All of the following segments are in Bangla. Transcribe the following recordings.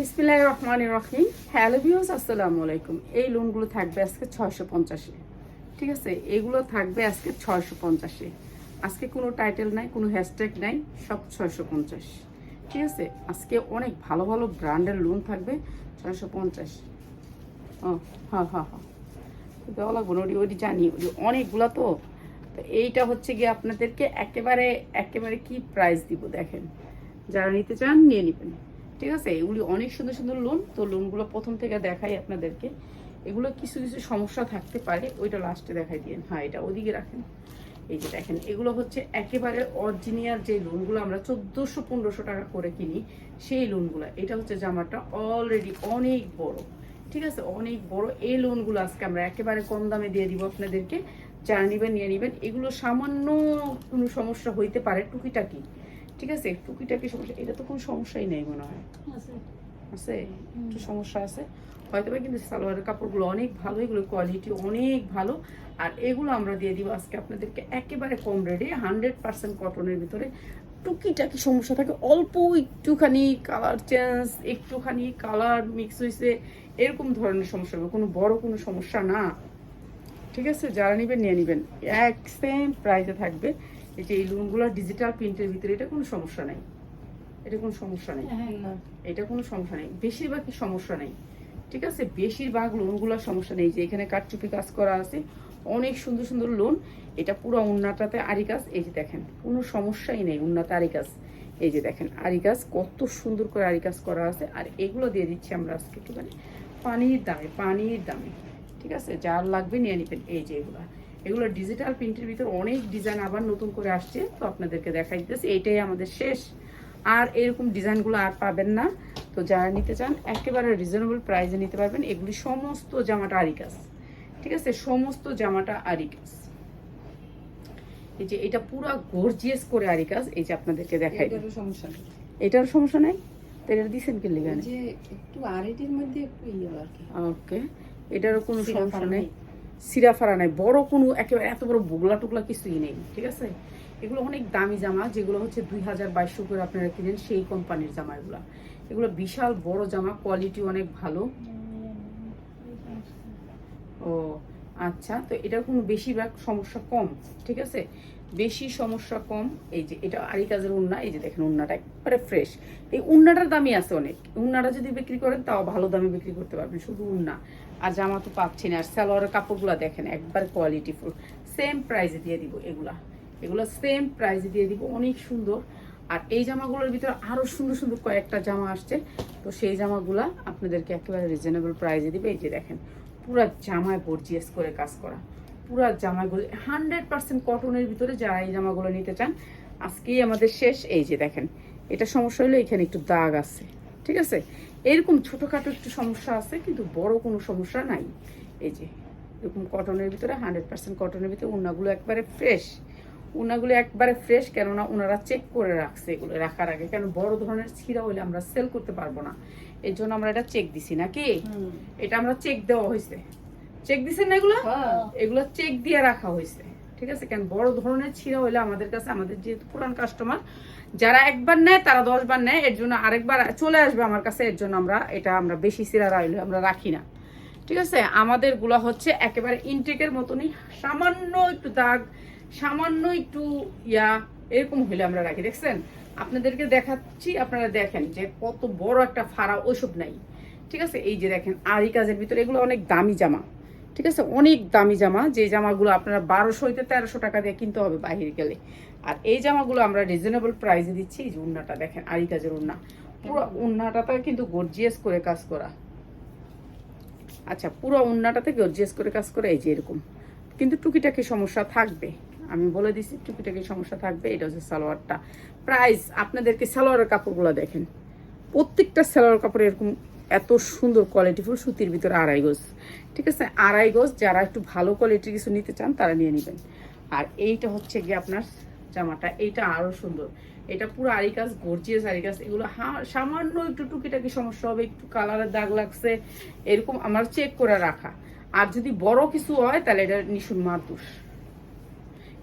বিসমিল্লাহ রহমান রহিম। হ্যালো ভিউস আসসালামু আলাইকুম। এই লোনগুলো থাকবে আজকে ছয়শো পঞ্চাশে। ঠিক আছে? এগুলো থাকবে আজকে ছয়শো পঞ্চাশে। আজকে কোনো টাইটেল নাই, কোনো হ্যাশট্যাগ নাই, সব ছয়শো পঞ্চাশ। ঠিক আছে? আজকে অনেক ভালো ভালো ব্র্যান্ডের লোন থাকবে ছয়শো পঞ্চাশ। ও হ্যাঁ হ্যাঁ হ্যাঁ। দেওয়া ওটি ওটি জানি, ওটি অনেকগুলো তো। তো এইটা হচ্ছে গিয়ে আপনাদেরকে একেবারে একেবারে কি প্রাইস দিব দেখেন। যারা নিতে চান, নিয়ে নেবেন। ঠিক আছে? এগুলি অনেক সুন্দর সুন্দর লোন তো লোনগুলো প্রথম থেকে দেখাই আপনাদেরকে। এগুলো কিছু কিছু সমস্যা থাকতে পারে, ওইটা লাস্টে দেখাই দিন হ্যাঁ এটা ওদিকে রাখেন। এই যে দেখেন, এগুলো হচ্ছে একেবারে অরিজিনিয়াল যে লোনগুলো আমরা চোদ্দোশো, পনেরোশো টাকা করে কিনি, সেই লোনগুলো এটা হচ্ছে জামাটা অলরেডি অনেক বড়। ঠিক আছে? অনেক বড়। এই লোনগুলো আজকে আমরা একেবারে কম দামে দিয়ে দিব আপনাদেরকে। যারা নেবেন, নিয়ে নেবেন। এগুলো সামান্য কোনো সমস্যা হইতে পারে, টুকিটাকি। ঠিক আছে টুকিটাকি সমস্যা এটা তো কোনো সমস্যাই নেই মনে হয়। আছে। একটু সমস্যা আছে। হয়তো বা কিন্তু সালোয়ারের কাপড়গুলো অনেক ভালো এগুলো কোয়ালিটি অনেক ভালো। আর এগুলো আমরা দিয়ে দিব আজকে আপনাদেরকে একেবারে কম রেটে হান্ড্রেড পার্সেন্ট কটনের ভিতরে। টুকিটাকি সমস্যা থাকে অল্প একটুখানি কালার চেঞ্জ একটুখানি কালার মিক্স হয়েছে এরকম ধরনের সমস্যা হবে। কোনো বড় কোনো সমস্যা না। ঠিক আছে যারা নেবেন নিয়ে নেবেন। এক সেম প্রাইসে থাকবে। এই যে এই লোনগুলো ডিজিটাল প্রিন্টের ভিতরে এটা কোনো সমস্যা নাই। এটা কোনো সমস্যা নেই। এটা কোনো সমস্যা নেই। বেশিরভাগই সমস্যা নেই। ঠিক আছে? বেশিরভাগ লোনগুলোর সমস্যা নেই। যে এখানে কারচুপি কাজ করা আছে। অনেক সুন্দর সুন্দর লোন এটা পুরো উন্নাটাতে আরি কাজ এই যে দেখেন কোনো সমস্যাই নেই উন্নাতে আরি কাজ এই যে দেখেন আরি কাজ কত সুন্দর করে আরি কাজ করা আছে। আর এগুলো দিয়ে দিচ্ছি আমরা আজকে একটুখানি। পানির দামে পানির দামে। ঠিক আছে? যার লাগবে নিয়ে নেবেন। এই যে এগুলো। এগুলো ডিজিটাল প্রিন্টের ভিতর অনেক ডিজাইন আবার নতুন করে আসছে তো আপনাদেরকে দেখাই দিতেছি। এইটাই আমাদের শেষ। আর এরকম ডিজাইনগুলো আর পাবেন না। তো যারা নিতে চান একেবারে রিজনেবল প্রাইসে নিতে পারবেন। এগুলি সমস্ত জামাটা আরিকাস। ঠিক আছে? সমস্ত জামাটা আরিকাস। এই যে এটা পুরো গর্জিয়াস করে আরিকাস এই যে আপনাদেরকে দেখাই। সমস্যা নেই। এটার সমস্যা নাই? তো এটা দিচ্ছেন কি লেগে যে একটু আড়াইটির মধ্যে একটু ইয়ে আর কি। ওকে। এটারও কোনো সমস্যা নেই। নেই। সিরা ফাড়া নাই, বড় কোনো একেবারে এত বড় বোগলা টুকলা কিছুই নেই, ঠিক আছে? এগুলো অনেক দামি জামা, যেগুলো হচ্ছে দুই হাজার বাইশশো করে আপনারা কিনেন সেই কোম্পানির জামা এগুলো। এগুলো বিশাল বড় জামা কোয়ালিটি অনেক ভালো। ও আচ্ছা তো এটার কোনো বেশিরভাগ সমস্যা কম, ঠিক আছে? বেশি সমস্যা কম, এই যে এটা আরি কাজের উন্না, এই যে দেখেন উন্নাটা একবারে ফ্রেশ এই উন্নাটার দামই আছে অনেক। উন্নাটা যদি বিক্রি করেন, তাও ভালো দামে বিক্রি করতে পারবেন, শুধু উন্না। আর জামা তো পাচ্ছি না, আর সালোয়ারের কাপড়গুলো দেখেন, একবার কোয়ালিটি ফুল সেম প্রাইসে দিয়ে দিব এগুলা। এগুলো সেম প্রাইসে দিয়ে দিব, অনেক সুন্দর। আর এই জামাগুলোর ভিতরে আরও সুন্দর সুন্দর কয়েকটা জামা আসছে। তো সেই জামাগুলা আপনাদেরকে একেবারে রিজনেবল প্রাইসে দিবে। এই যে দেখেন, পুরা জামায় বর্জিয়াস করে কাজ করা। পুরা জামাগুলো হান্ড্রেড পার্সেন্ট কটনের ভিতরে যারা এই জামাগুলো নিতে চান, আজকেই আমাদের শেষ। এই যে দেখেন, এটা সমস্যা হলো এখানে একটু দাগ আছে। ঠিক আছে? এরকম ছোটোখাটো একটু সমস্যা আছে কিন্তু বড় কোনো সমস্যা নাই। এই যে এরকম কটনের ভিতরে হান্ড্রেড পার্সেন্ট কটনের ভিতরে উন্নাগুলো একবারে ফ্রেশ উনাগুলো একবারে ফ্রেশ কেননা ওনারা চেক করে রাখছে এগুলো রাখার আগে। কেন বড় ধরনের ছিঁড়া হলে আমরা সেল করতে পারব না। এই জন্য আমরা এটা চেক দিছি নাকি? এটা আমরা চেক দেওয়া হয়েছে চেক দিছেন না এগুলো? হ্যাঁ। এগুলো চেক দিয়ে রাখা হয়েছে ঠিক আছে? কেন? বড় ধরনের ছিঁড়া হলে আমাদের কাছে, আমাদের যেহেতু পুরান কাস্টমার যারা একবার নেয়, তারা দশ বার নেয়, এর জন্য আরেকবার চলে আসবে আমার কাছে, এর জন্য আমরা, এটা আমরা বেশি ছিঁড়া রাখলে আমরা রাখি না। ঠিক আছে? আমাদেরগুলা হচ্ছে একেবারে ইনটেকের মতনই, সামান্য একটু দাগ, সামান্য একটু ইয়া, এরকম হলে আমরা রাখি। দেখছেন? আপনাদেরকে দেখাচ্ছি, আপনারা দেখেন যে কত বড় একটা ফাড়া ওইসব নাই। ঠিক আছে? এই যে দেখেন আরি কাজের ভিতরে এগুলো অনেক দামি জামা। ঠিক আছে? অনেক দামি জামা। যে জামাগুলো আপনারা বারোশো হইতে তেরোশো টাকা দিয়ে কিনতে হবে বাহিরে গেলে। আর এই জামাগুলো আমরা রিজনেবল প্রাইসে দিচ্ছি। এই যে উন্নাটা দেখেন আরি কাজের উন্না পুরো উন্নাটাতে কিন্তু গর্জিয়াস করে কাজ করা। আচ্ছা পুরো উন্নাটাতে গর্জিয়াস করে কাজ করে, এই যে এরকম। কিন্তু টুকিটাকি সমস্যা থাকবে। আমি বলে দিচ্ছি টুকিটাকি সমস্যা থাকবে। এটা হচ্ছে সালোয়ারটা। প্রাইস আপনাদেরকে সালোয়ারের কাপড়গুলো দেখেন। প্রত্যেকটা সালোয়ার কাপড় এরকম এত সুন্দর কোয়ালিটি কোয়ালিটিফুল সুতির ভিতরে আড়াই গোজ। ঠিক আছে? আড়াই গোজ, যারা একটু ভালো কোয়ালিটির কিছু নিতে চান, তারা নিয়ে নেবেন। আর এইটা হচ্ছে গিয়ে আপনার জামাটা, এইটা আরও সুন্দর। এটা পুরো আরি কাজ গর্জিয়াস আরি কাজ এগুলো সামান্য একটু টুকিটাকি সমস্যা হবে, একটু কালারের দাগ লাগছে, এরকম আমার চেক করে রাখা। আর যদি বড় কিছু হয়, তাহলে এটা নিশুন মার দোষ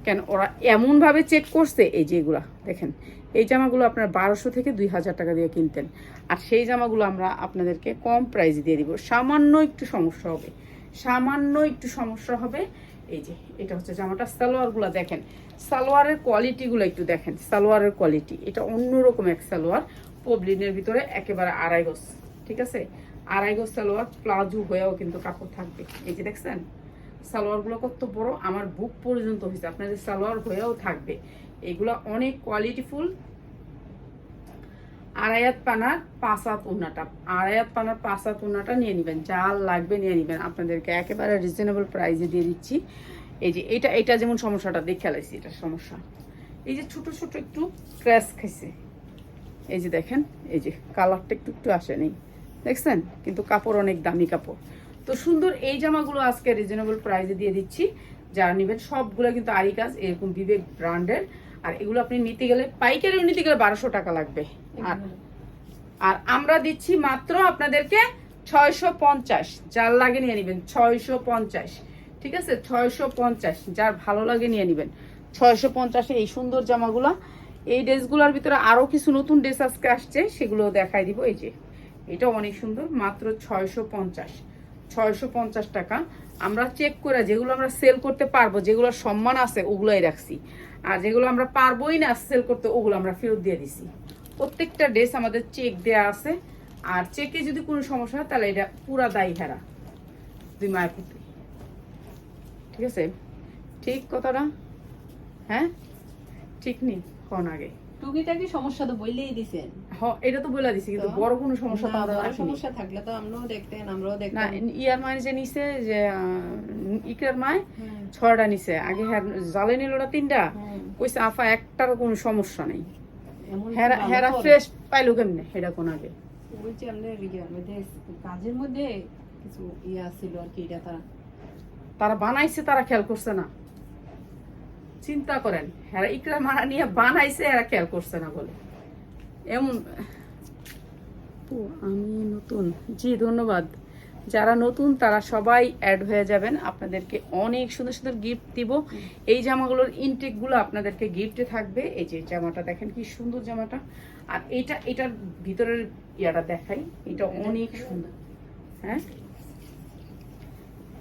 কেন? ওরা এমন ভাবে চেক করছে, এই যে এগুলা, দেখেন। এই জামাগুলো আপনার বারোশো থেকে দুই হাজার টাকা দিয়ে কিনতেন। আর সেই জামাগুলো আমরা আপনাদেরকে কম প্রাইস দিয়ে দিব। সামান্য একটু সমস্যা হবে। সামান্য একটু সমস্যা হবে। এই যে, এটা হচ্ছে জামাটা। সালোয়ারগুলো দেখেন। সালোয়ারের কোয়ালিটিগুলো একটু দেখেন। সালোয়ারের কোয়ালিটি এটা অন্যরকম এক সালোয়ার। পবলিনের ভিতরে একেবারে আড়াই গজ। ঠিক আছে? আড়াই গজ সালোয়ার। প্লাজো হয়েও কিন্তু কাপড় থাকবে। এই যে দেখছেন? সালোয়ারগুলো কত বড়। আমার বুক পর্যন্ত হয়েছে। আপনাদের সালোয়ার হয়েও থাকবে। এগুলো অনেক কোয়ালিটিফুল আড়াইয়াত পানার পাঁচাত উন্নাটা। আড়াইয়াত পানার পাঁচাত উন্নাটা নিয়ে নেবেন। যা লাগবে নিয়ে নেবেন। আপনাদেরকে একেবারে রিজনেবল প্রাইসে দিয়ে দিচ্ছি। এই যে, এটা এটা যেমন সমস্যাটা, দেখে লাইছি এটা সমস্যা। এই যে ছোট ছোট একটু ক্র্যাশ খাইছে। এই যে দেখেন, এই যে কালারটা একটু একটু আসেনি দেখছেন? কিন্তু কাপড় অনেক দামি কাপড়। তো সুন্দর এই জামাগুলো আজকে রিজনেবল প্রাইসে দিয়ে দিচ্ছি। যারা নেবেন, সবগুলো কিন্তু আরি কাজ, এরকম বিবেক ব্র্যান্ডের আর এগুলো আপনি নিতে গেলে, পাইকারিও নিতে গেলে বারোশো টাকা লাগবে। আর আর আমরা দিচ্ছি মাত্র আপনাদেরকে ছয়শো পঞ্চাশ। যার লাগে নিয়ে নেবেন, ছয়শো পঞ্চাশ। ঠিক আছে? ছয়শো পঞ্চাশ। যার ভালো লাগে নিয়ে নেবেন। ছয়শো পঞ্চাশে এই সুন্দর জামাগুলো। এই ড্রেসগুলোর ভিতরে আরও কিছু নতুন ড্রেস আজকে আসছে সেগুলো দেখাই দিব। এই যে এটা অনেক সুন্দর। মাত্র ছয়শো পঞ্চাশ। ছয়শো পঞ্চাশ টাকা। আমরা চেক করে যেগুলো আমরা সেল করতে পারব, যেগুলো সম্মান আছে, ওগুলোই রাখছি। আর যেগুলো আমরা পারবোই না সেল করতে, ওগুলো আমরা ফেরত দিয়ে দিছি। প্রত্যেকটা ড্রেস আমাদের চেক দেয়া আছে। আর চেকে যদি কোনো সমস্যা হয়, তাহলে এটা পুরা দায়ী হেরা। দুই মায়ের ঠিক আছে? ঠিক কথাটা? হ্যাঁ? ঠিক নেই, কোন আগে। টুকিটাকি সমস্যা তো বললেই দিছেন। এটা তো বলে দিছি কিন্তু বড় কোনো সমস্যা তো আমাদের সমস্যা থাকলে তো আমরাও দেখতেন আমরাও না ইয়ার মায়ের যে নিছে যে ইকরার মায় হ্যাঁ, ছয়টা নিছে। আগে হ্যার জালে নিল ওরা তিনটা। হ্যাঁ। কইছে আফা একটারও কোনো সমস্যা নেই। হেরা হেরা ফ্রেশ পাইলো কেমনে? সেটা কোন আগে? ইয়ার মধ্যে কাজের মধ্যে কিছু ইয়া ছিল আর কি এটা তারা। তারা বানাইছে তারা খেয়াল করছে না। চিন্তা করেন হেরা ইকরা মারা নিয়ে বানাইছে এরা খেয়াল করছে না বলে। এমন ও, আমি নতুন। জি ধন্যবাদ। যারা নতুন তারা সবাই অ্যাড হয়ে যাবেন। আপনাদেরকে অনেক সুন্দর সুন্দর গিফট দিব। এই জামাগুলোর ইনটেকগুলো আপনাদেরকে গিফটে থাকবে। এই যে জামাটা দেখেন কি সুন্দর জামাটা। আর এটা এটার ভিতরের ইয়াটা দেখাই। এটা অনেক সুন্দর। হ্যাঁ?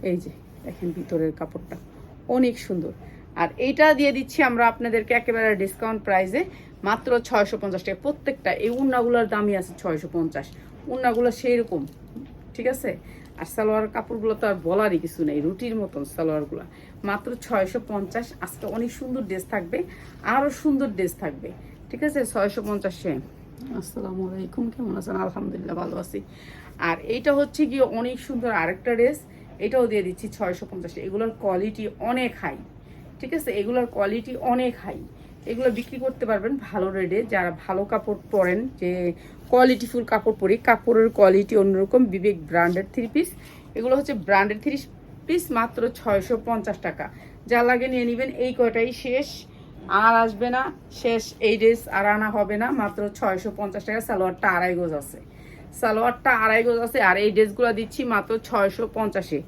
এই যে দেখেন ভিতরের কাপড়টা। অনেক সুন্দর। আর এইটা দিয়ে দিচ্ছি আমরা আপনাদেরকে একেবারে ডিসকাউন্ট প্রাইসে মাত্র ছয়শো পঞ্চাশ টাকা। প্রত্যেকটা, এই উন্নাগুলোর দামই আছে ছয়শো পঞ্চাশ। উন্নাগুলো সেই রকম ঠিক আছে? আর সালোয়ার কাপড়গুলো তো আর বলারই কিছু নেই, রুটির মতন সালোয়ারগুলো। মাত্র ছয়শো পঞ্চাশ, আজকে অনেক সুন্দর ড্রেস থাকবে আরও সুন্দর ড্রেস থাকবে, ঠিক আছে? ছয়শো পঞ্চাশে আসসালামু আলাইকুম, কেমন আছেন? আলহামদুলিল্লাহ ভালো আছি। আর এইটা হচ্ছে গিয়ে অনেক সুন্দর আরেকটা ড্রেস, এটাও দিয়ে দিচ্ছি ছয়শো পঞ্চাশ এগুলোর কোয়ালিটি অনেক হাই ঠিক আছে? এগুলোর কোয়ালিটি অনেক হাই এগুলো বিক্রি করতে পারবেন ভালো রেটে যারা ভালো কাপড় পরেন, যে কোয়ালিটিফুল কাপড় পরি, কাপড়ের কোয়ালিটি অন্যরকম, বিবেক ব্র্যান্ডের থ্রি পিস এগুলো হচ্ছে ব্র্যান্ডের থ্রি পিস মাত্র ছয়শো পঞ্চাশ টাকা। যা লাগে নিয়ে নেবেন, এই কয়টাই শেষ। আর আসবে না, শেষ এই ড্রেস আর আনা হবে না, মাত্র ছয়শো পঞ্চাশ টাকা। সালোয়ারটা আড়াই গোজ আছে। সালোয়ারটা আড়াই গোজ আছে, আর এই ড্রেসগুলো দিচ্ছি মাত্র ছয়শো পঞ্চাশে।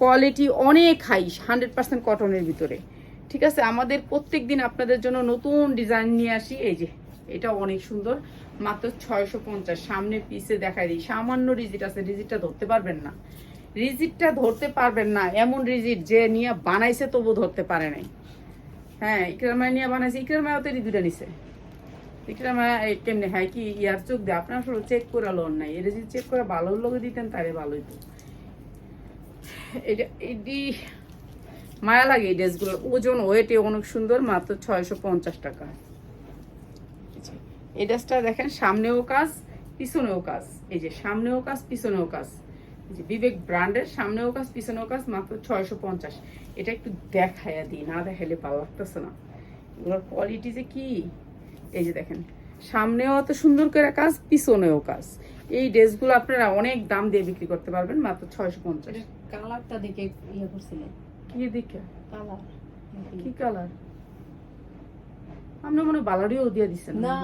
কোয়ালিটি অনেক হাই হান্ড্রেড পার্সেন্ট কটনের ভিতরে। ঠিক আছে? আমাদের প্রত্যেক দিন আপনাদের জন্য নতুন ডিজাইন নিয়ে আসি। এই যে, এটা অনেক সুন্দর। মাত্র ছয়শো পঞ্চাশ। সামনে পিসে দেখাই দিই। সামান্য রিজিট আছে। রিজিটটা ধরতে পারবেন না। রিজিটটা ধরতে পারবেন না। এমন রিজিট যে নিয়ে বানাইছে তবু ধরতে পারে নাই। হ্যাঁ ইকরামায় নিয়ে বানাইছে। ইকরামায় তো দুটা নিছে। ইকরামায় কেমনে? হ্যাঁ কি ইয়ার চোখ দিয়ে? আপনার আসলে চেক করে লোন নাই। এটা যদি চেক করে ভালোর লোকে দিতেন, তাহলে ভালোই তো এটা এটি মায়া লাগে এই ড্রেসগুলোর ওজন ওয়েটে অনেক সুন্দর, মাত্র ছয়শো পঞ্চাশ টাকা। এই ড্রেসটা দেখেন, সামনেও কাজ, পিছনেও কাজ। এই যে সামনেও কাজ, পিছনেও কাজ। বিবেক ব্র্যান্ডের, সামনেও কাজ, পিছনেও কাজ, মাত্র ছয়শো পঞ্চাশ। এটা একটু দেখাইয়া দিই, না দেখাইলে ভালো লাগতেছে না। এগুলোর কোয়ালিটি যে কি? এই যে দেখেন, সামনেও এত সুন্দর করে কাজ, পিছনেও কাজ। এই ড্রেসগুলো আপনারা অনেক দাম দিয়ে বিক্রি করতে পারবেন, মাত্র ছয়শো পঞ্চাশ। কালারটা দেখে ইয়ে করছিলেন। কি দিকে কালার। কি কালার? আপনি মনে বালারিও দিয়ে দিচ্ছেন না।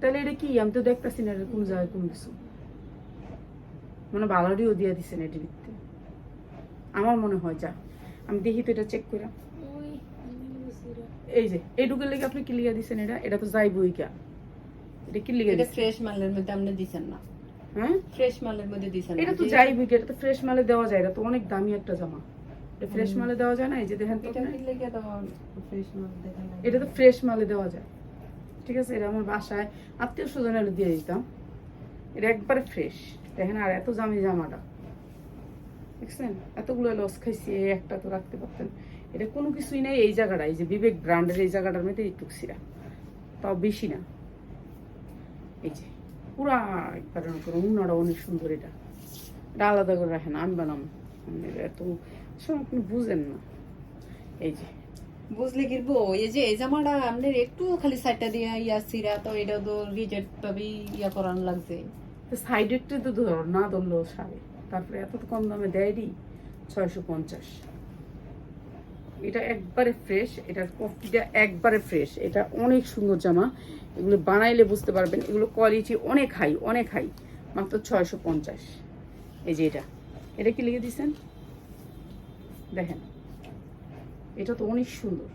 তাহলে এটা কি? আমি তো দেখতেছি না এটা কোন জায়গায় কিছু। মানে বালারিও দিয়ে দিচ্ছেন এটির ভিত্তি আমার মনে হয় যা। আমি দেখি তো এটা চেক করে এই যে এইটুকুর লেগে আপনি কি লিখে দিচ্ছেন এটা? এটা তো যাইবই কা এটা কি লিখে এটা ফ্রেশ মালের মধ্যে আপনি দিছেন না। হ্যাঁ? ফ্রেশ মালের মধ্যে দিছেন না এটা তো এটা তো ফ্রেশ মালে দেওয়া যায় এটা তো অনেক দামি একটা জামা। ফ্রেশ। মালে দেওয়া যায় না? এই যে দেখেন এটা তো ফ্রেশ মাল দেওয়া যায়। ঠিক আছে? এটা আমার বাসায় আত্মীয় দিয়ে দিতাম। এটা একবারে ফ্রেশ। দেখেন আর এত দামি জামাটা। দেখছেন? এতগুলো লস খাইছি এই একটা তো রাখতে পারতেন। এটা কোনো কিছুই নেই এই জায়গাটা। এই যে বিবেক ব্র্যান্ডের এই জায়গাটার মধ্যে একটু সিরা তাও বেশি না। এই যে পুরা একবার অনেক সুন্দর এটা। এটা আলাদা করে রাখেন। আমি বানাম। এত সব আপনি বুঝেন না। এই যে। বুঝলে কিরবো এই যে এই জামাটা আপনার একটু খালি সাইডটা দিয়ে ইয়া সিরা তো এটা তো রিজেক্ট ভাবে ইয়া করান লাগছে। সাইড একটু তো ধর না ধরলো সাড়ে। তারপরে এত তো কম দামে দেয়নি ছয়শো পঞ্চাশ। এটা একবারে ফ্রেশ এটার কফিটা একবারে ফ্রেশ এটা অনেক সুন্দর জামা এগুলো বানাইলে বুঝতে পারবেন। এগুলো কোয়ালিটি অনেক হাই অনেক হাই মাত্র ছয়শো পঞ্চাশ। এই যে এটা। এটা কি লিখে দিয়েছেন দেখেন, এটা তো অনেক সুন্দর।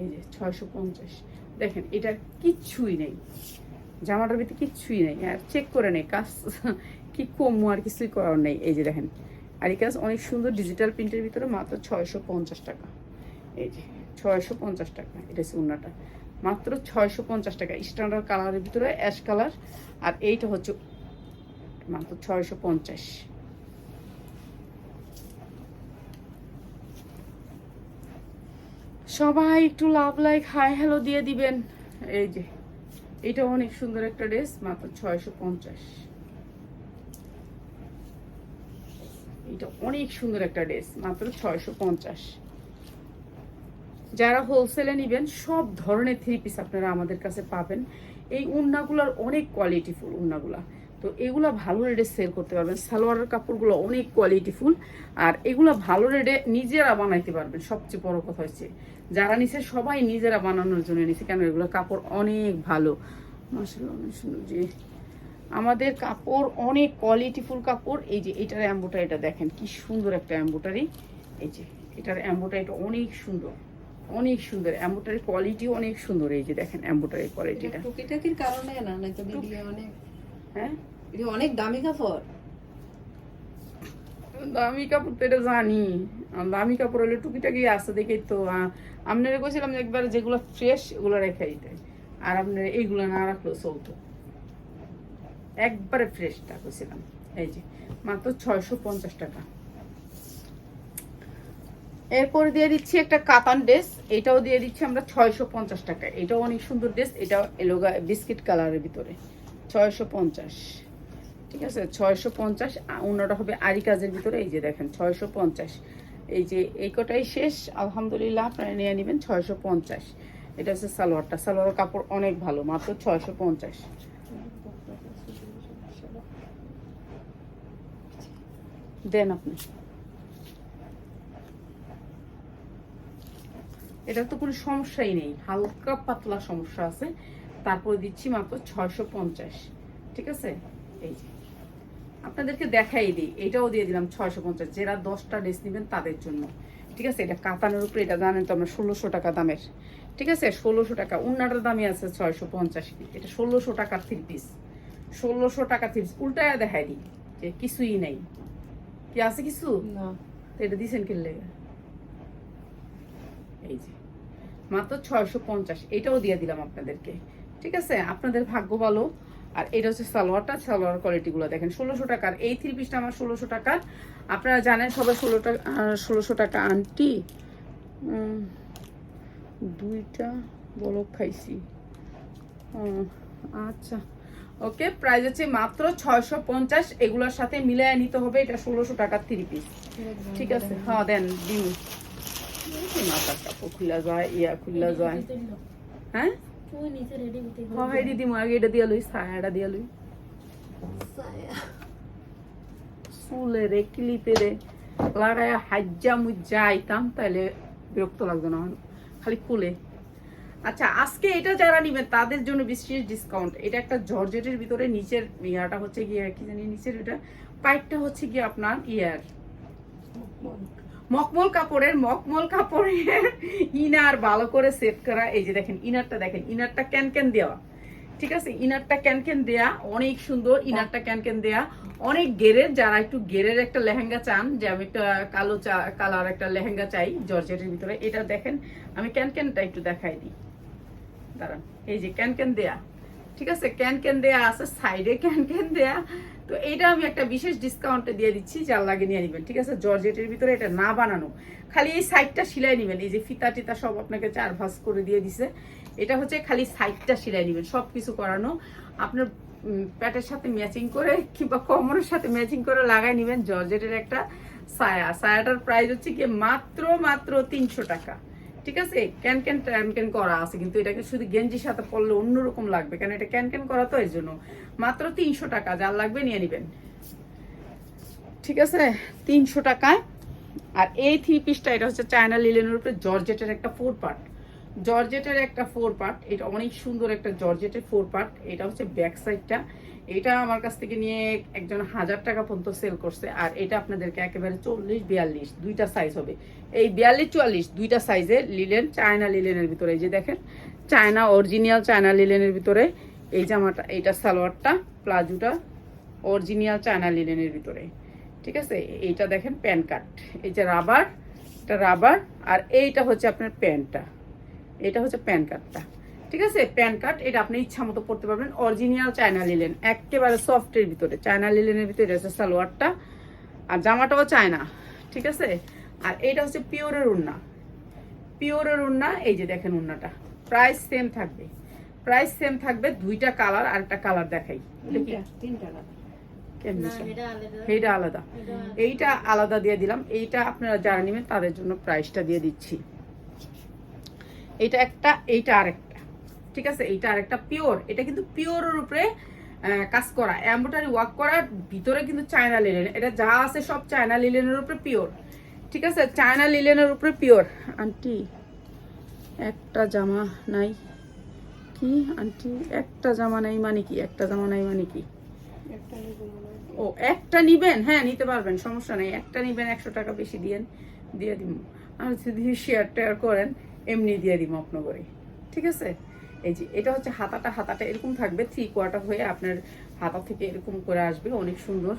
এই যে ছয়শো পঞ্চাশ। দেখেন এটা কিচ্ছুই নেই। জামাটার ভিতরে কিচ্ছুই নেই। আর চেক করে নেই, কাজ কি কমু আর কিছুই করার নেই। এই যে দেখেন, আর এই কাজ অনেক সুন্দর ডিজিটাল প্রিন্টের ভিতরে মাত্র ছয়শো পঞ্চাশ টাকা। এই যে ছয়শো পঞ্চাশ টাকা, এটা উন্নাটা মাত্র ছয়শো পঞ্চাশ টাকা। স্ট্যান্ডার্ড কালারের ভিতরে অ্যাশ কালার আর এইটা হচ্ছে মাত্র ছয়শো পঞ্চাশ। সবাই একটু লাভ লাইক হাই হ্যালো দিয়ে দিবেন। এই যে, এটা অনেক সুন্দর একটা ড্রেস মাত্র ছয়শো পঞ্চাশ। এটা অনেক সুন্দর একটা ড্রেস মাত্র ছয়শো পঞ্চাশ। যারা হোলসেলে নেবেন, সব ধরনের থ্রি পিস আপনারা আমাদের কাছে পাবেন। এই উন্নাগুলোর অনেক কোয়ালিটিফুল উন্নাগুলা। তো এগুলা ভালো রেটে সেল করতে পারবেন। সালোয়ারের কাপড়গুলো অনেক কোয়ালিটিফুল আর এগুলো ভালো রেটে নিজেরা বানাইতে পারবেন। সবচেয়ে বড় কথা হচ্ছে যারা নিছে সবাই নিজেরা বানানোর জন্য নিছে। কেন এগুলো কাপড় অনেক ভালো। মাসাল্লাহ অনেক সুন্দর যে আমাদের কাপড় অনেক কোয়ালিটিফুল কাপড়। এই যে এটার অ্যাম্বোটারিটা দেখেন কি সুন্দর একটা অ্যাম্বোটারি। এই যে এটার অ্যাম্বোটারিটা অনেক সুন্দর অনেক সুন্দর। অ্যাম্বোটারির কোয়ালিটি অনেক সুন্দর। এই যে দেখেন অ্যাম্বোটারির কোয়ালিটিটা টুকিটাকির কারণে না না তো দিদি অনেক হ্যাঁ? এটা অনেক দামি কাপড়। দামি কাপড় তো এটা জানি। দামি কাপড় হলে টুকিটাকি আছে দেখেই তো আপনারা কইছিলাম একবার যেগুলো ফ্রেশ ওগুলো রেখে দিতে। আর আপনার এইগুলো না রাখলেও চলতো। একবারে ফ্রেশটা কইছিলাম। এই যে, মাত্র ছয়শো পঞ্চাশ টাকা। এরপর দিয়ে দিচ্ছি একটা কাতান ড্রেস। এটাও দিয়ে দিচ্ছি আমরা ছয়শো পঞ্চাশ টাকা। এটাও অনেক সুন্দর ড্রেস। এটাও এলোগা বিস্কিট কালারের ভিতরে। ছয়শো পঞ্চাশ। ঠিক আছে? ছয়শো পঞ্চাশ অন্যটা হবে আরি কাজের ভিতরে, এই যে দেখেন, ছয়শো পঞ্চাশ। এই যে, এই কটাই শেষ, আলহামদুলিল্লাহ, আপনারা নিয়ে নেবেন ছয়শো পঞ্চাশ। এটা হচ্ছে সালোয়ারটা। সালোয়ার কাপড় অনেক ভালো, মাত্র ছয়শো পঞ্চাশ। দেন আপনি। এটা তো কোনো সমস্যাই নেই, হালকা পাতলা সমস্যা আছে। তারপরে দিচ্ছি মাত্র ছয়শো পঞ্চাশ। ঠিক আছে? এই যে। আপনাদেরকে দেখাই দিই। এটাও দিয়ে দিলাম ছয়শো পঞ্চাশ। যারা দশটা ড্রেস নেবেন তাদের জন্য। ঠিক আছে? এটা কাতানের উপরে এটা জানেন তো আমরা ষোলোশো টাকা দামের। ঠিক আছে? ষোলোশো টাকা। উন্নাটার দামই আছে ছয়শো পঞ্চাশ। এটা ষোলোশো টাকার থ্রি পিস ষোলোশো টাকা থ্রি পিস উল্টায় দেখাই দিই যে কিছুই নেই। কি আছে কিছু? না। এটা দিছেন কিনলে? এই যে। মাত্র ছয়শো পঞ্চাশ। এটাও দিয়ে দিলাম আপনাদেরকে। ঠিক আছে? আপনাদের ভাগ্য ভালো। আর এটা হচ্ছে সালোয়ারটা, সালোয়ার কোয়ালিটিগুলো দেখেন, ষোলোশো টাকার। এই থ্রি পিসটা আমার ষোলোশো টাকার। আপনারা জানেন সবাই ষোলো টাকা ষোলোশো টাকা আন্টি। দুইটা বলক খাইছি। আচ্ছা। ওকে প্রাইস হচ্ছে মাত্র ছয়শো পঞ্চাশ। এগুলোর সাথে মিলিয়ে নিতে হবে, এটা ষোলোশো টাকার থ্রি পিস ঠিক আছে? হ্যাঁ দেন, দিন। মাথার কাপড় খুলা যায়, ইয়া খুলা যায়। হ্যাঁ? হ্যাঁ হেডি দিমু আগে এটা দিয়া লই ছায়াটা দিয়া লই চুলে রে ক্লিপে রে লাগায় হাজ্জা মুজ্জা আইতাম তাহলে বিরক্ত লাগতো না। খালি খুলে আচ্ছা আজকে এটা যারা নিবেন তাদের জন্য বিশেষ ডিসকাউন্ট এটা একটা জর্জেটের ভিতরে নিচের ইয়াটা হচ্ছে গিয়ে কি জানি নিচের এটা পাইপটা হচ্ছে গিয়ে আপনার ইয়ার। মকমল কাপড়ের মকমল কাপড়ের ইনার ভালো করে সেট করা। এই যে দেখেন, ইনারটা দেখেন, ইনারটা ক্যান ক্যান দেওয়া। ঠিক আছে? ইনারটা ক্যান ক্যান দেয়া, অনেক সুন্দর ইনারটা ক্যান ক্যান দেয়া। অনেক গেরের, যারা একটু গেরের একটা লেহেঙ্গা চান, যে আমি একটা কালো চা, কালার একটা লেহেঙ্গা চাই জর্জেটের ভিতরে, এটা দেখেন, আমি ক্যান ক্যানটা একটু দেখাই দিই। দাঁড়ান, এই যে ক্যান ক্যান দেয়া। ঠিক আছে? ক্যান ক্যান দেয়া আছে, সাইডে ক্যান ক্যান দেয়া। তো এটা আমি একটা বিশেষ ডিসকাউন্টে দিয়ে দিচ্ছি, যার লাগে নিয়ে নেবেন, ঠিক আছে? জর্জেটের ভিতরে এটা না বানানো। খালি এই সাইডটা সিলাই নেবেন, এই যে ফিতা টিতা সব আপনাকে চার ভাঁজ করে দিয়ে দিছে। এটা হচ্ছে খালি সাইডটা সিলাই নেবেন সব কিছু করানো। আপনার প্যাটের সাথে ম্যাচিং করে কিংবা কোমরের সাথে ম্যাচিং করে লাগাই নেবেন, জর্জেটের একটা সায়া সায়াটার প্রাইস হচ্ছে কি মাত্র মাত্র তিনশো টাকা। ঠিক আছে? ক্যান ক্যান ট্যান ক্যান করা আছে, কিন্তু এটাকে শুধু গেঞ্জির সাথে পরলে অন্যরকম লাগবে, কারণ এটা ক্যান ক্যান করা তো এর জন্য। মাত্র তিনশো টাকা, যার লাগবে নিয়ে নেবেন। ঠিক আছে? তিনশো টাকায়। আর এই থ্রি পিসটা এটা হচ্ছে চায়না লিলেনের উপরে জর্জেটের একটা ফোর পার্ট জর্জেটের একটা ফোর পার্ট এটা অনেক সুন্দর একটা জর্জেটের ফোর পার্ট এটা হচ্ছে ব্যাক সাইডটা এটা আমার কাছ থেকে নিয়ে একজন হাজার টাকা পর্যন্ত সেল করছে, আর এটা আপনাদেরকে একেবারে চল্লিশ, বিয়াল্লিশ, দুইটা সাইজ হবে। এই বিয়াল্লিশ, চুয়াল্লিশ, দুইটা সাইজে লিলেন চায়না লিলেনের ভিতরে, এই যে দেখেন চায়না অরিজিনাল চায়না লিলেনের ভিতরে, এই জামাটা, এইটা সালোয়ারটা, প্লাজোটা অরিজিনাল চায়না লিলেনের ভিতরে। ঠিক আছে? এইটা দেখেন, প্যান কাট। এই যে রাবার এটা রাবার আর এইটা হচ্ছে আপনার প্যান্টটা। এটা হচ্ছে প্যান কার্ডটা। ঠিক আছে? প্যান কার্ড এটা আপনি ইচ্ছা মতো পড়তে পারবেন। অরিজিনাল চায়না লিলেন একেবারে সফটের ভিতরে। চায়না লিলেনের ভিতরে এটা হচ্ছে সালোয়ারটা। আর জামাটাও চায়না ঠিক আছে? আর এটা হচ্ছে পিওরের উন্না পিওরের উন্না এই যে দেখেন উন্নাটা প্রাইস সেম থাকবে। প্রাইস সেম থাকবে দুইটা কালার আর একটা কালার দেখাই। এইটা আলাদা। এইটা আলাদা দিয়ে দিলাম। এইটা আপনারা যারা নেবেন তাদের জন্য প্রাইসটা দিয়ে দিচ্ছি। এইটা একটা এইটা আরেকটা। ঠিক আছে? এইটা আরেকটা পিওর এটা কিন্তু পিওরের উপরে কাজ করা। এম্ব্রয়ডারি ওয়ার্ক করার ভিতরে কিন্তু চায়না লিলেন এটা যা আছে সব চায়না লিলেনের উপরে পিওর ঠিক আছে? চায়না লিলেনের উপরে পিওর আন্টি একটা জামা নাই। কি? আন্টি একটা জামা নাই মানে কি? একটা জামা নাই মানে কি। ও একটা নিবেন? হ্যাঁ নিতে পারবেন সমস্যা নেই। একটা নিবেন একশো টাকা বেশি দিয়েন দিয়ে দিব। আর যদি শেয়ার টেয়ার করেন এমনি দিয়ে দিব আপনাকে। ঠিক আছে? এই যে, এটা হচ্ছে হাতাটা হাতাটা এরকম থাকবে থ্রি কোয়ার্টার হয়ে আপনার হাতা থেকে এরকম করে আসবে, অনেক সুন্দর।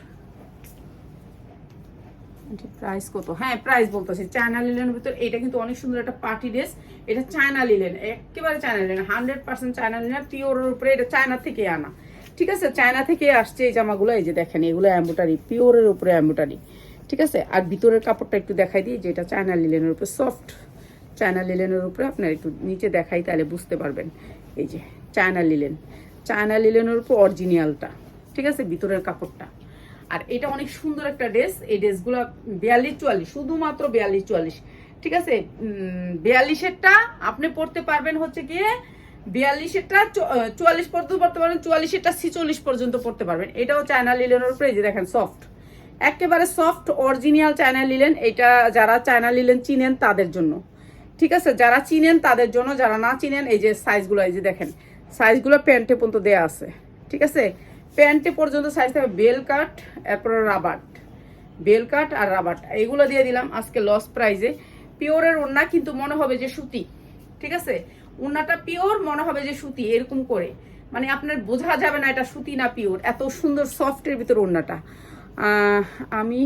প্রাইস কত? হ্যাঁ প্রাইস বলতেছি। চায়না লিলেনের ভিতর এটা কিন্তু অনেক সুন্দর একটা পার্টি ড্রেস এটা চায়না লিলেন একেবারে China linen hundred percent China linen পিওরের উপরে এটা চায়না থেকে আনা। ঠিক আছে? চায়না থেকে আসছে এই জামাগুলো, এই যে দেখেন, এগুলো অ্যাম্বোটারি পিওরের উপরে অ্যাম্বোটারি ঠিক আছে? আর ভিতরের কাপড়টা একটু দেখাই দিই যেটা চায়না লিলেনের উপরে সফট চায়না লিলেনের উপরে আপনার একটু নিচে দেখাই, তাহলে বুঝতে পারবেন। এই যে, চায়না লিলেন। চায়না লিলেনের উপর অরিজিনালটা, ঠিক আছে? ভিতরের কাপড়টা। আর এটা অনেক সুন্দর একটা ড্রেস। এই ড্রেসগুলো বিয়াল্লিশ চুয়াল্লিশ শুধুমাত্র বিয়াল্লিশ চুয়াল্লিশ ঠিক আছে? বিয়াল্লিশেরটা আপনি পড়তে পারবেন হচ্ছে গিয়ে বিয়াল্লিশেরটা চুয়াল্লিশ পর্যন্ত পড়তে পারবেন, চুয়াল্লিশেরটা ছিচল্লিশ পর্যন্ত পড়তে পারবেন। এটাও চায়না লিলেনের উপরে, এই যে দেখেন সফট একেবারে সফট অরিজিনাল চায়না লিলেন। এটা যারা চায়না লিলেন চিনেন, তাদের জন্য। ঠিক আছে? যারা চিনেন তাদের জন্য, যারা না চিনেন, এই যে সাইজগুলো এই যে দেখেন সাইজগুলো প্যান্টে পর্যন্ত দেয়া আছে। ঠিক আছে? প্যান্টে পর্যন্ত সাইজ থাকবে বেল কাট, এরপর রাবার্ট বেল কাট আর রাবার্ট এগুলো দিয়ে দিলাম আজকে লস প্রাইজে পিওরের ওড়না কিন্তু মনে হবে যে সুতি। ঠিক আছে? ওড়নাটা পিওর মনে হবে যে সুতি, এরকম করে। মানে আপনার বোঝা যাবে না এটা সুতি না পিওর এত সুন্দর সফটের ভিতর ওড়নাটা। আমি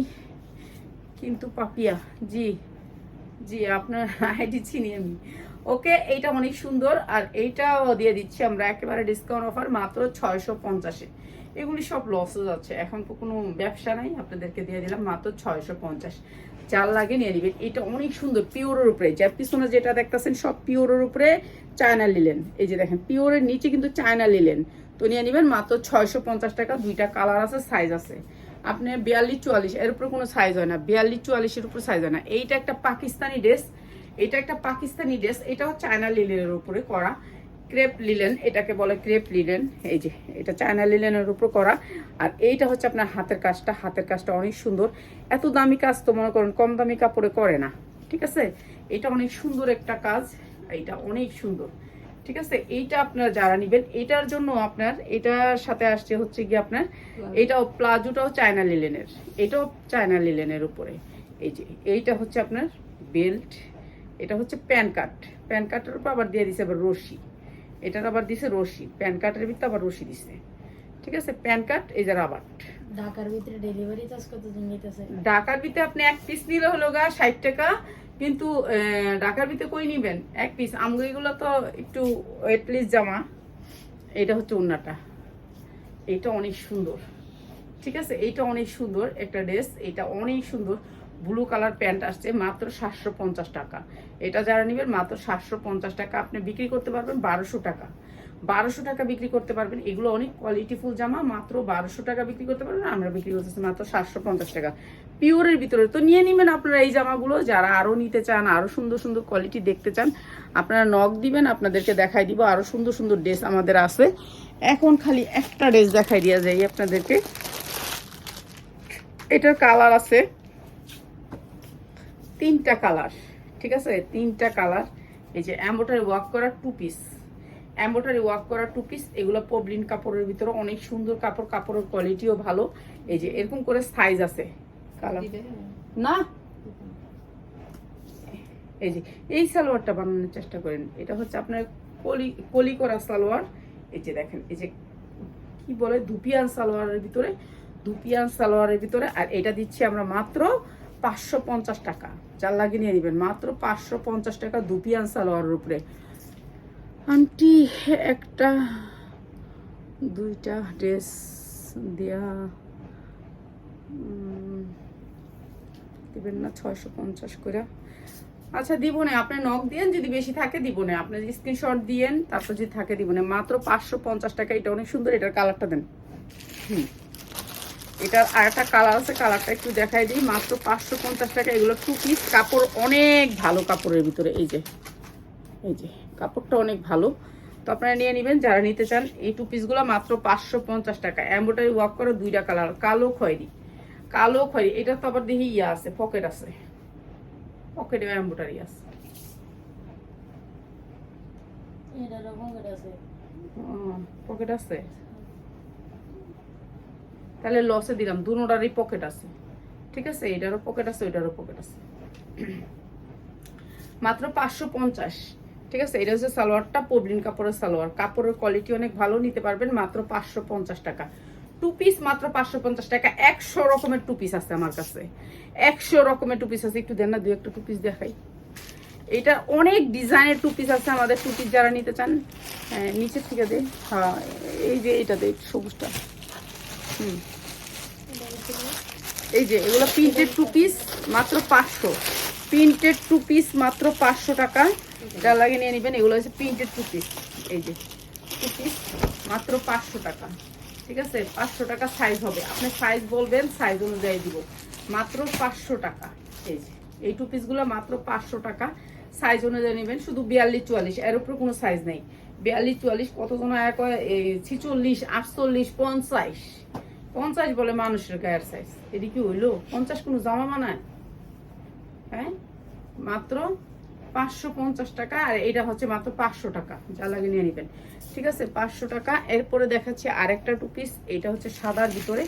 কিন্তু পাপিয়া, জি। জি, আপনার আইডি চিনি আমি ওকে, এইটা অনেক সুন্দর, আর এইটাও দিয়ে দিচ্ছি আমরা একেবারে ডিসকাউন্ট অফার মাত্র ছয়শো পঞ্চাশে। এগুলি সব লসও যাচ্ছে এখন তো কোনো ব্যবসা নাই, আপনাদেরকে দিয়ে দিলাম মাত্র ছয়শো পঞ্চাশ। চার লাগে নিয়ে নেবেন। এটা অনেক সুন্দর, পিওরের উপরে যার পিছনে যেটা দেখতেছেন সব পিওরের উপরে চায়না লিলেন এই যে দেখেন, পিওরের নিচে কিন্তু চায়না লিলেন তো নিয়ে নেবেন মাত্র ছয়শো পঞ্চাশ টাকা, দুইটা কালার আছে সাইজ আছে। আপনি বিয়াল্লিশ চুয়াল্লিশ, এর উপরে কোনো সাইজ হয় না। বিয়াল্লিশ চুয়াল্লিশের উপরে সাইজ হয় না। এইটা একটা পাকিস্তানি ড্রেস এটা একটা পাকিস্তানি ড্রেস এটাও চায়না লিলেনের উপরে করা। ক্রেপ লিলেন এটাকে বলে ক্রেপ লিলেন এই যে, এটা চায়না লিলেনের উপর করা। আর এইটা হচ্ছে আপনার হাতের কাজটা। হাতের কাজটা অনেক সুন্দর। এত দামি কাজ তো মনে করেন কম দামি কাপড়ে করে না। ঠিক আছে? এটা অনেক সুন্দর একটা কাজ। এইটা অনেক সুন্দর। ঠিক আছে? এইটা আপনারা যারা নেবেন এটার জন্য আপনার এটার সাথে আসছে হচ্ছে কি আপনার এটাও প্লাজোটাও চায়না লিলেনের এটাও চায়না লিলেনের উপরে। এই যে এইটা হচ্ছে আপনার বেল্ট এটা হচ্ছে প্যান কার্ড প্যান কার্ডের উপর আবার দিয়ে দিছে আবার রশি। এটার আবার দিছে রশি। প্যান কার্ডের ভিতরে আবার রশি দিছে। ঠিক আছে? প্যান কার্ড এই যে রাবার ঢাকার ভিতরে ডেলিভারি চার্জ কতদিন নিতেছে? ঢাকার ভিতরে আপনি এক পিস নিলে হলো গা ষাট টাকা কিন্তু ঢাকার ভিতরে কই নিবেন? এক পিস আমগো এগুলো তো একটু ওয়েটলিস জামা। এটা হচ্ছে উন্নাটা এটা অনেক সুন্দর। ঠিক আছে? এইটা অনেক সুন্দর একটা ড্রেস এটা অনেক সুন্দর। ব্লু কালার প্যান্ট আসছে মাত্র সাতশো পঞ্চাশ টাকা। এটা যারা নেবেন, মাত্র সাতশো পঞ্চাশ টাকা আপনি বিক্রি করতে পারবেন বারোশো টাকা। বারোশো টাকা বিক্রি করতে পারবেন। এগুলো অনেক কোয়ালিটিফুল জামা, মাত্র বারোশো টাকা বিক্রি করতে পারবেন। আমরা বিক্রি করতেছি মাত্র সাতশো পঞ্চাশ টাকা। পিওরের ভিতরে। তো নিয়ে নেবেন আপনারা এই জামাগুলো। যারা আরও নিতে চান আরও সুন্দর সুন্দর কোয়ালিটি দেখতে চান, আপনারা নখ দিবেন, আপনাদেরকে দেখাই দিব। আরও সুন্দর সুন্দর ড্রেস আমাদের আছে। এখন খালি একটা ড্রেস দেখাই দিয়া যাই আপনাদেরকে। এটার কালার আছে। তিনটা কালার ঠিক আছে? তিনটা কালার এই যে অ্যাম্বোটারি ওয়ার্ক করা টু পিস অ্যাম্বোটারি ওয়ার্ক করা টু পিস এগুলো পবলিন কাপড়ের ভিতরে অনেক সুন্দর কাপড়, কাপড়ের কোয়ালিটিও ভালো। এই যে এরকম করে সাইজ আছে। কালার না? এই যে এই সালোয়ারটা বানানোর চেষ্টা করেন। এটা হচ্ছে আপনার কলি কলি করা সালোয়ার। এই যে দেখেন এই যে কি বলে? দুপিয়ান সালোয়ারের ভিতরে দুপিয়ান সালোয়ারের ভিতরে। আর এটা দিচ্ছি আমরা মাত্র পাঁচশো পঞ্চাশ টাকা। যার লাগিয়ে নিয়ে নেবেন মাত্র পাঁচশো পঞ্চাশ টাকা দুপিয়ান সালোয়ারের উপরে। আন্টি একটা দুইটা ড্রেস দেয়া দিবেন না, ছয়শো পঞ্চাশ করে। আচ্ছা দিব না আপনি নখ দিয়েন, যদি বেশি থাকে দিব না আপনি যদি স্ক্রিনশট দিয়েন, তারপর যদি থাকে দিব না মাত্র পাঁচশো পঞ্চাশ টাকা, এটা অনেক সুন্দর, এটার কালারটা দেন। হুম। এটার আর একটা কালার আছে কালারটা একটু দেখাই দিই। মাত্র পাঁচশো পঞ্চাশ টাকা, এগুলো টু পিস কাপড় অনেক ভালো কাপড়ের ভিতরে, এই যে। এই যে, কাপড়টা অনেক ভালো। তো আপনারা নিয়ে নেবেন, যারা নিতে চান, এই টু পিসগুলো মাত্র পাঁচশো পঞ্চাশ টাকা। এম্বোটারি ওয়াক করে দুইটা কালার কালো খয়েরি। কালো খয়েরি এটা তো আবার দেখি ইয়া আছে পকেট আছে। পকেটে এম্বোটারি আছে। পকেট তাহলে লসে দিলাম দুটারই পকেট আছে। ঠিক আছে? এটারও পকেট আছে ওইটারও পকেট আছে। মাত্র পাঁচশো পঞ্চাশ। ঠিক আছে? এটা হচ্ছে সালোয়ারটা পবলিন কাপড়ের সালোয়ার। কাপড়ের কোয়ালিটি অনেক ভালো নিতে পারবেন মাত্র পাঁচশো পঞ্চাশ টাকা। টু পিস মাত্র পাঁচশো পঞ্চাশ টাকা। একশো রকমের টু পিস আছে আমার কাছে। একশো রকমের টু পিস আছে। একটু দেন না দু একটা টু পিস দেখাই। এটা অনেক ডিজাইনের টু পিস আছে আমাদের টু পিস যারা নিতে চান। হ্যাঁ, নিচের থেকে দে। হ্যাঁ এই যে এটা দে সবুজটা। হুম। এই যে এগুলো প্রিন্টেড টু পিস মাত্র পাঁচশো। প্রিন্টেড টু পিস মাত্র পাঁচশো টাকা। যা লাগে নিয়ে নেবেন এগুলো হচ্ছে প্রিন্টেড টু পিস এই যে টু পিস মাত্র পাঁচশো টাকা। ঠিক আছে? পাঁচশো টাকা সাইজ হবে। আপনি সাইজ বলবেন সাইজ অনুযায়ী দিব। মাত্র পাঁচশো টাকা। এই যে, এই টু পিসগুলো মাত্র পাঁচশো টাকা। সাইজ অনুযায়ী নেবেন, শুধু বিয়াল্লিশ চুয়াল্লিশ এর উপরে কোনো সাইজ নেই। বিয়াল্লিশ চুয়াল্লিশ কতজন এক ছিচল্লিশ, আটচল্লিশ, পঞ্চাশ। পঞ্চাশ বলে মানুষের গায়ের সাইজ এটি কি হইল? পঞ্চাশ কোনো জামা মানায় হ্যাঁ? মাত্র পাঁচশো পঞ্চাশ টাকা, আর এটা হচ্ছে মাত্র পাঁচশো টাকা, যা লাগে নিয়ে নেবেন। ঠিক আছে? পাঁচশো টাকা। এরপরে দেখাচ্ছি আরেকটা টু পিস এটা হচ্ছে সাদার ভিতরে।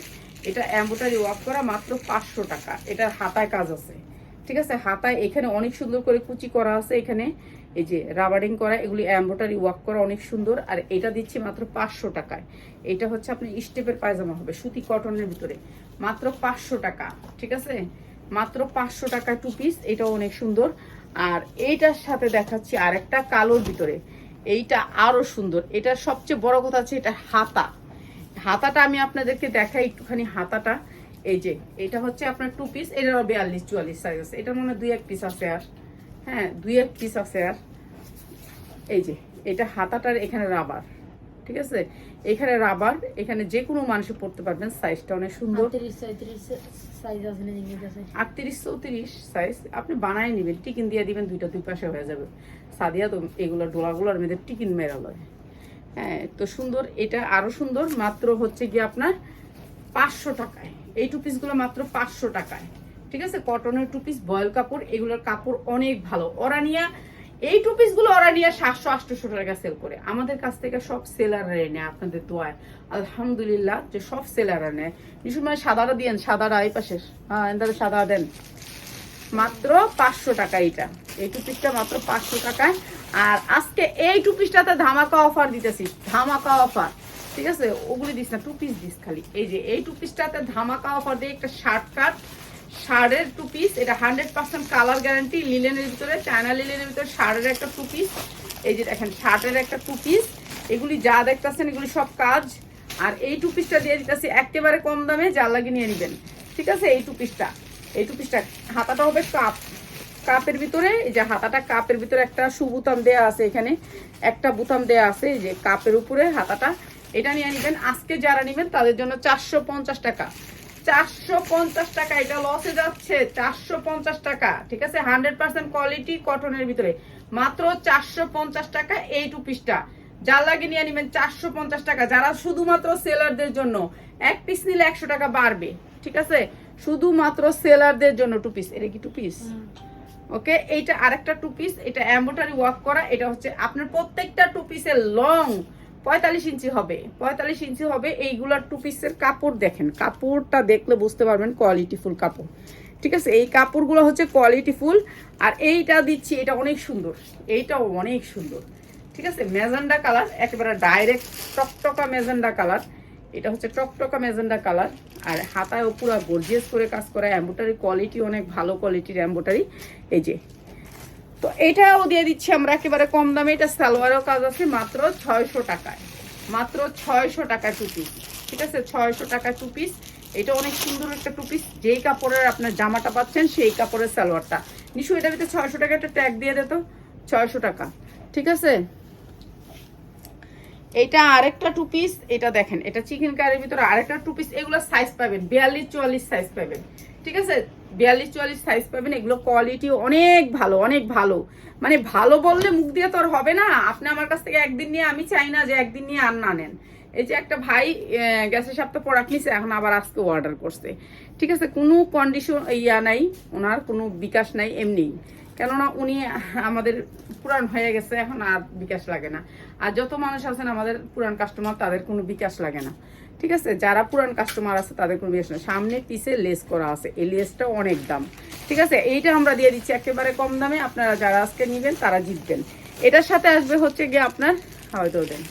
এটা এম্বোটারি ওয়ার্ক করা মাত্র পাঁচশো টাকা। এটার হাতায় কাজ আছে। ঠিক আছে? হাতায় এখানে অনেক সুন্দর করে কুচি করা আছে এখানে। এই যে রাবারিং করা, এগুলি এম্বোটারি ওয়ার্ক করা অনেক সুন্দর। আর এটা দিচ্ছি মাত্র পাঁচশো টাকায়। এটা হচ্ছে আপনি স্টেপের পায়জামা হবে, সুতি কটনের ভিতরে। মাত্র পাঁচশো টাকা। ঠিক আছে? মাত্র পাঁচশো টাকা টু পিস এটাও অনেক সুন্দর। আর এইটার সাথে দেখাচ্ছি আর একটা কালোর ভিতরে। এইটা আরও সুন্দর। এটা সবচেয়ে বড় কথা আছে এটা হাতা। হাতাটা আমি আপনাদেরকে দেখাই একটুখানি হাতাটা। এই যে, এটা হচ্ছে আপনার টু পিস এটারও বিয়াল্লিশ, চুয়াল্লিশ সাইজ আছে এটা মনে দুই এক পিস আছে আর। হ্যাঁ দুই এক পিস আছে আর। এই যে, এটা হাতাটার এখানে রাবার ঠিক আছে? এখানে রাবার এখানে যে কোনো মানুষে পড়তে পারবেন সাইজটা অনেক সুন্দর। আটত্রিশ চৌত্রিশ সাইজ আপনি বানাই নেবেন টিকিন দিয়ে দিবেন দুইটা দুই পাশে হয়ে যাবে। সাদিয়া তো এগুলো ডোলাগুলোর মধ্যে টিকিন মেরা লয়। হ্যাঁ তো সুন্দর এটা আরও সুন্দর মাত্র হচ্ছে গিয়ে আপনার পাঁচশো টাকায়। এই টু পিসগুলো মাত্র পাঁচশো টাকায়। ঠিক আছে? কটনের টু পিস বয়েল কাপড় এগুলোর কাপড় অনেক ভালো। ওরানিয়া এই টু পিসগুলো ওরানিয়া সাতশো আটশোশো টাকা সেল করে। আমাদের কাছ থেকে সব সেলাররা নেয় আপনাদের দোয়ায়। আলহামদুলিল্লাহ যে সব সেলাররা নেয়। নিশুন মানে সাদাটা দিয়েন, সাদাটা এই পাশের হ্যাঁ সাদা দেন। মাত্র পাঁচশো টাকা এইটা। এই টু পিসটা মাত্র পাঁচশো টাকায়। আর আজকে এই টু পিসটাতে ধামাকা অফার দিতেছি। ধামাকা অফার ঠিক আছে? ওগুলি দিস না টু পিস দিস খালি। এই যে, এই টু পিসটাতে ধামাকা অফার দিয়ে একটা শার্ট কাট শার্টের টু পিস এটা হান্ড্রেড পার্সেন্ট কালার গ্যারান্টি লিলেনের ভিতরে চায়না লিলেনের ভিতরে শার্টের একটা টু পিস এই যে দেখেন, শার্টের একটা টু পিস এগুলি যা দেখতেছেন, এগুলি সব কাজ, আর এই টু পিসটা দিয়ে দিতেছি একেবারে কম দামে, যার লাগে নিয়ে নেবেন। ঠিক আছে? এই টু পিসটা এই টু পিসটা হাতাটা হবে কাপ কাপের ভিতরে, এই যে হাতাটা কাপের ভিতরে একটা সুবুতাম দেয়া আছে এখানে, একটা বুতাম দেয়া আছে, এই যে কাপের উপরে হাতাটা, এটা নিয়ে নেবেন। আজকে যারা নেবেন, তাদের জন্য চারশো পঞ্চাশ টাকা। চারশো পঞ্চাশ টাকা এটা লসে যাচ্ছে চারশো পঞ্চাশ টাকা ঠিক আছে? হান্ড্রেড পার্সেন্ট কোয়ালিটি কটনের ভিতরে। মাত্র চারশো পঞ্চাশ টাকা এই টু। পিসটা যার লাগে নিয়ে নেবেন চারশো পঞ্চাশ টাকা। যারা শুধুমাত্র সেলারদের জন্য এক পিস নিলে একশো টাকা বাড়বে ঠিক আছে? শুধুমাত্র সেলারদের জন্য টু পিস এটা কি টু পিস ওকে এইটা আরেকটা টু পিস এটা এম্বোটারি ওয়ার্ক করা। এটা হচ্ছে আপনার প্রত্যেকটা টু পিসের লং পঁয়তাল্লিশ ইঞ্চি হবে। পঁয়তাল্লিশ ইঞ্চি হবে এইগুলার টু পিসের কাপড় দেখেন। কাপড়টা দেখলে বুঝতে পারবেন কোয়ালিটিফুল কাপড়। ঠিক আছে? এই কাপড়গুলো হচ্ছে কোয়ালিটিফুল আর এইটা দিচ্ছি, এটা অনেক সুন্দর। এইটাও অনেক সুন্দর। ঠিক আছে? মেজেন্ডা কালার, একেবারে ডাইরেক্ট টকটকা মেজেন্ডা কালার। এটা হচ্ছে টকটকা মেজেন্ডা কালার। আর হাতায় হাতায়ও পুরো গর্জিয়াস করে কাজ করা এম্বোটারি কোয়ালিটি অনেক ভালো কোয়ালিটির এম্বোটারি এই যে তো এটাও দিয়ে দিচ্ছি আমরা একেবারে কম দামে। এটা সালোয়ারও কাজ আছে মাত্র ছয়শো টাকায়। মাত্র ছয়শো টাকা টু পিস ঠিক আছে? ছয়শো টাকা টু পিস এটা অনেক সুন্দর একটা টু পিস যেই কাপড়ের আপনার জামাটা পাচ্ছেন, সেই কাপড়ের সালোয়ারটা। নিশু এটার ভিতরে ছয়শো টাকা একটা ট্যাগ দিয়ে দে তো। ছয়শো টাকা। ঠিক আছে? এটা আরেকটা টু পিস এটা দেখেন, এটা চিকেন কারির ভিতরে আরেকটা টু পিস এগুলো সাইজ পাবেন, বিয়াল্লিশ, চুয়াল্লিশ সাইজ পাবেন। ঠিক আছে? বিয়াল্লিশ, চুয়াল্লিশ সাইজ পাবেন, এগুলো কোয়ালিটি অনেক ভালো অনেক ভালো। মানে ভালো বললে মুখ দিয়ে তো আর হবে না। আপনি আমার কাছ থেকে একদিন নিয়ে, আমি চাই না যে একদিন নিয়ে আর না নেন। এই যে একটা ভাই গ্যাসের সপ্তাহ প্রোডাক্ট নিছে, এখন আবার আজকে অর্ডার করছে। ঠিক আছে? কোনো কন্ডিশন ইয়া নাই, ওনার কোনো বিকাশ নাই, এমনি। কেননা উনি আমাদের পুরান হয়ে গেছে, এখন আর বিকাশ লাগে না। আর যত মানুষ আছেন, আমাদের পুরান কাস্টমার তাদের কোনো বিকাশ লাগে না। ঠিক আছে? যারা পুরান কাস্টমার আছে, তাদের কোনো বিকাশ না সামনে পিছে লেস করা আছে। এই লেসটা অনেক দাম। ঠিক আছে? এইটা আমরা দিয়ে দিচ্ছি একেবারে কম দামে। আপনারা যারা আজকে নেবেন, তারা জিতবেন। এটার সাথে আসবে হচ্ছে গিয়ে আপনার হয়তো দেন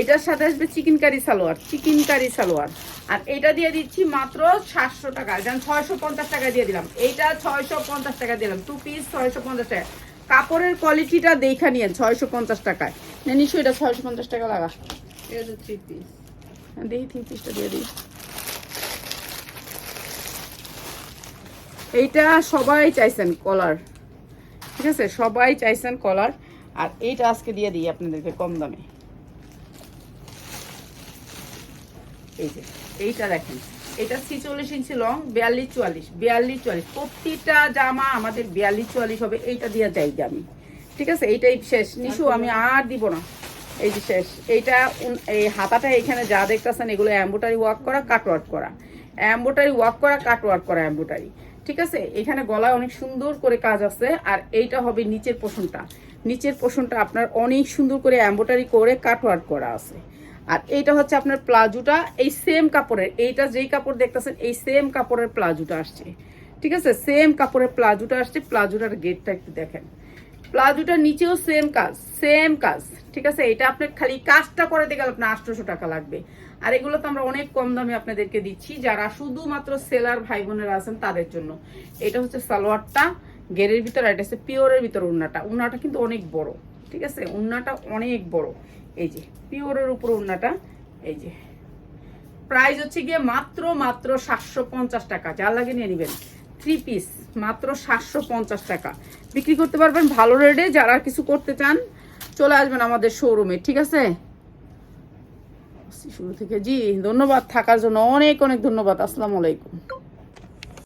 এটার সাথে আসবে চিকেন কারি সালোয়ার। চিকেন কারি সালোয়ার। আর এটা দিয়ে দিচ্ছি মাত্র সাতশো টাকা। যেমন ছয়শো পঞ্চাশ টাকা দিয়ে দিলাম। এইটা ছয়শো পঞ্চাশ টাকা দিলাম। টু পিস ছয়শো পঞ্চাশ টাকা। কাপড়ের কোয়ালিটিটা দেখা নিয়েন, ছয়শো পঞ্চাশ টাকায়। নিশ্চয়ই এটা ছয়শো পঞ্চাশ টাকা লাগা। এটা থ্রি পিস দিয়ে দিই। এইটা সবাই চাইছেন কলার। ঠিক আছে? সবাই চাইছেন কলার। আর এইটা আজকে দিয়ে দিই আপনাদেরকে কম দামে। এই যে, এইটা দেখেন। এটা ছিচল্লিশ ইঞ্চি লং, বিয়াল্লিশ চুয়াল্লিশ। বিয়াল্লিশ চুয়াল্লিশ। প্রতিটা জামা আমাদের বিয়াল্লিশ চুয়াল্লিশ হবে। এইটা দিয়ে যাই আমি। ঠিক আছে? এইটাই শেষ। নিশু, আমি আর দিব না। এই যে শেষ। এইটা এই হাতাটা এখানে যা দেখতেছেন, এগুলো এম্বোটারি ওয়ার্ক করা কাট ওয়ার্ক করা। এম্বোটারি ওয়ার্ক করা কাট ওয়ার্ক করা এম্বোটারি ঠিক আছে? এখানে গলায় অনেক সুন্দর করে কাজ আছে, আর এইটা হবে নিচের পোষণটা। নিচের পোষণটা আপনার অনেক সুন্দর করে এম্বোটারি করে কাট ওয়ার্ক করা আছে। আর এইটা হচ্ছে আপনার প্লাজোটা, এই সেম কাপড়ের, এইটা যেই কাপড় দেখতেছেন, এই সেম কাপড়ের প্লাজোটা আসছে। ঠিক আছে? সেম কাপড়ের প্লাজোটা আসছে, প্লাজোটার গেটটা একটু দেখেন। প্লাজোটার নিচেও সেম কাজ সেম কাজ, ঠিক আছে? এটা আপনার খালি কাজটা করাতে গেলে আপনার আটশোশো টাকা লাগবে। আর এগুলো তো আমরা অনেক কম দামে আপনাদেরকে দিচ্ছি, যারা শুধুমাত্র সেলার ভাই বোনেরা আছেন তাদের জন্য। এটা হচ্ছে সালোয়ারটা, গেরের ভিতরে এটা হচ্ছে পিওরের ভিতরে উন্নাটা। উন্নাটা কিন্তু অনেক বড়, ঠিক আছে? উন্নাটা অনেক বড়। এই যে, পিওরের উপর উন্নাটা, এই যে। প্রাইস হচ্ছে গিয়ে মাত্র মাত্র সাতশো পঞ্চাশ টাকা। যার লাগে নিয়ে নেবেন। থ্রি পিস মাত্র সাতশো পঞ্চাশ টাকা। বিক্রি করতে পারবেন ভালো রেটে যারা কিছু করতে চান, চলে আসবেন আমাদের শোরুমে ঠিক আছে? শুরু থেকে। জি, ধন্যবাদ, থাকার জন্য অনেক অনেক ধন্যবাদ, আসসালামু আলাইকুম।